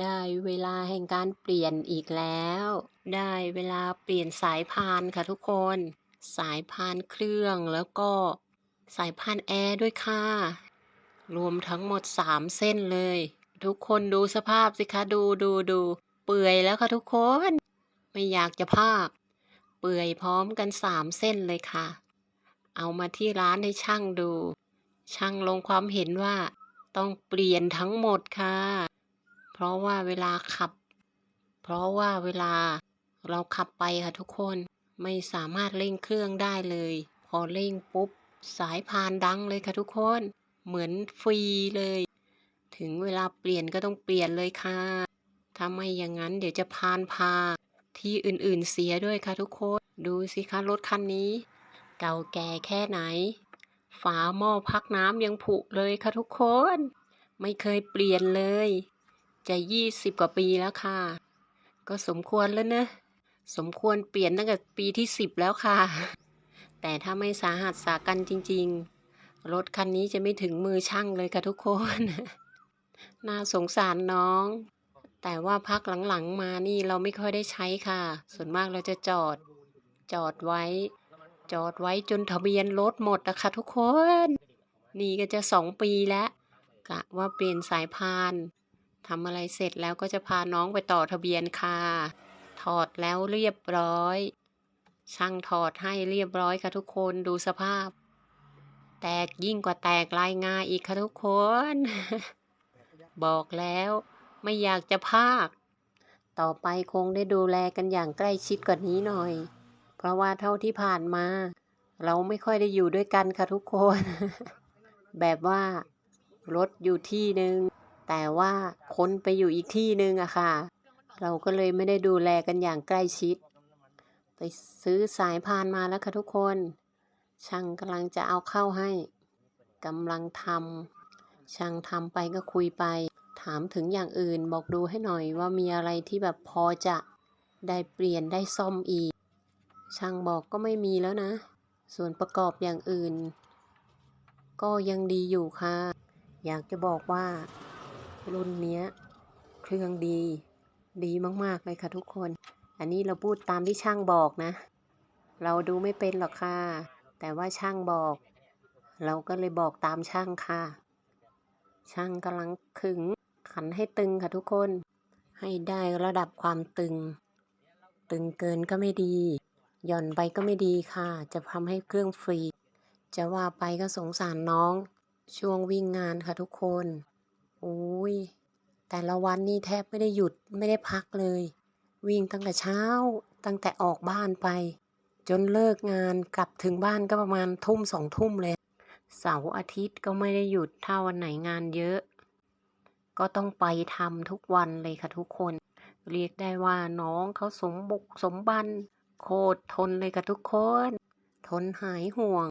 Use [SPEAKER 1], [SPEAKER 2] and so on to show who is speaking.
[SPEAKER 1] ได้เวลาแห่งการเปลี่ยนอีกแล้ว ได้เวลาเปลี่ยนสายพานค่ะทุกคน สายพานเครื่องแล้วก็สายพานแอร์ด้วยค่ะ รวมทั้งหมดสามเส้นเลย ทุกคนดูสภาพสิคะดูดูดูเปื่อยแล้วค่ะทุกคน ไม่อยากจะพากเปื่อยพร้อมกันสามเส้นเลยค่ะ เอามาที่ร้านให้ช่างดู ช่างลงความเห็นว่าต้องเปลี่ยนทั้งหมดค่ะ เพราะว่าเวลาขับ เพราะว่าเวลาเราขับไปค่ะทุกคนไม่สามารถเร่งเครื่องได้เลย พอเร่งปุ๊บ สายพานดังเลยค่ะทุกคน เหมือนฟรีเลย ถึงเวลาเปลี่ยนก็ต้องเปลี่ยนเลยค่ะถ้าไม่อย่างนั้นเดี๋ยวจะพานพา ที่อื่นๆเสียด้วยค่ะทุกคน ดูสิคะรถคันนี้ เก่าแก่แค่ไหน ฝาหม้อพักน้ำยังผุเลยค่ะทุกคน ไม่เคยเปลี่ยนเลย จะยี่สิบกว่าปีแล้วค่ะ ก็สมควรแล้วเนอะสมควรเปลี่ยนตั้งแต่ปีที่สิบแล้วค่ะ แต่ถ้าไม่สาหัสสากันจริง ๆ รถคันนี้จะไม่ถึงมือช่างเลยค่ะทุกคน น่าสงสารน้อง แต่ว่าพักหลังๆมานี่เราไม่ค่อยได้ใช้ค่ะ ส่วนมากเราจะจอด จอดไว้ จอดไว้จนทะเบียนรถหมดนะคะทุกคน นี่ก็จะสองปีแล้วกะว่าเปลี่ยนสายพาน ทำอะไรเสร็จแล้วก็จะพาน้องไปต่อทะเบียนค่ะ ถอดแล้วเรียบร้อย ช่างถอดให้เรียบร้อยค่ะทุกคนดูสภาพ แตกยิ่งกว่าแตกลายงาอีกค่ะทุกคน บอกแล้วไม่อยากจะพากต่อไปคงได้ดูแลกันอย่างใกล้ชิดกว่านี้หน่อย เพราะว่าเท่าที่ผ่านมา เราไม่ค่อยได้อยู่ด้วยกันค่ะทุกคน แบบว่ารถอยู่ที่หนึ่ง แต่ว่าคนไปอยู่อีกที่หนึ่งอะค่ะ เราก็เลยไม่ได้ดูแลกันอย่างใกล้ชิด ไปซื้อสายพานมาแล้วค่ะทุกคน ช่างกำลังจะเอาเข้าให้กำลังทำช่างทำไปก็คุยไป ถามถึงอย่างอื่นบอกดูให้หน่อยว่ามีอะไรที่แบบพอจะได้เปลี่ยนได้ซ่อมอีก ช่างบอกก็ไม่มีแล้วนะ ส่วนประกอบอย่างอื่น ก็ยังดีอยู่ค่ะ อยากจะบอกว่า รุ่นเนี้ยเครื่องดี ดีมากๆเลยค่ะทุกคน อันนี้เราพูดตามที่ช่างบอกนะ เราดูไม่เป็นหรอกค่ะ แต่ว่าช่างบอก เราก็เลยบอกตามช่างค่ะ ช่างกำลังขึงขันให้ตึงค่ะทุกคน ให้ได้ระดับความตึง ตึงเกินก็ไม่ดี หย่อนไปก็ไม่ดีค่ะ จะทำให้เครื่องฟรี จะว่าไปก็สงสารน้อง ช่วงวิ่งงานค่ะทุกคน ย แต่ละวันนี่แทบไม่ได้หยุดไม่ได้พักเลย วิ่งตั้งแต่เช้าตั้งแต่ออกบ้านไป จนเลิกงานกลับถึงบ้านก็ประมาณทุ่มสองทุ่มเลย เสาร์อาทิตย์ก็ไม่ได้หยุดถ้าวันไหนงานเยอะ ก็ต้องไปทำทุกวันเลยค่ะทุกคน เรียกได้ว่าน้องเขาสมบุกสมบันโคตรทนเลยค่ะทุกคน ทนหายห่วง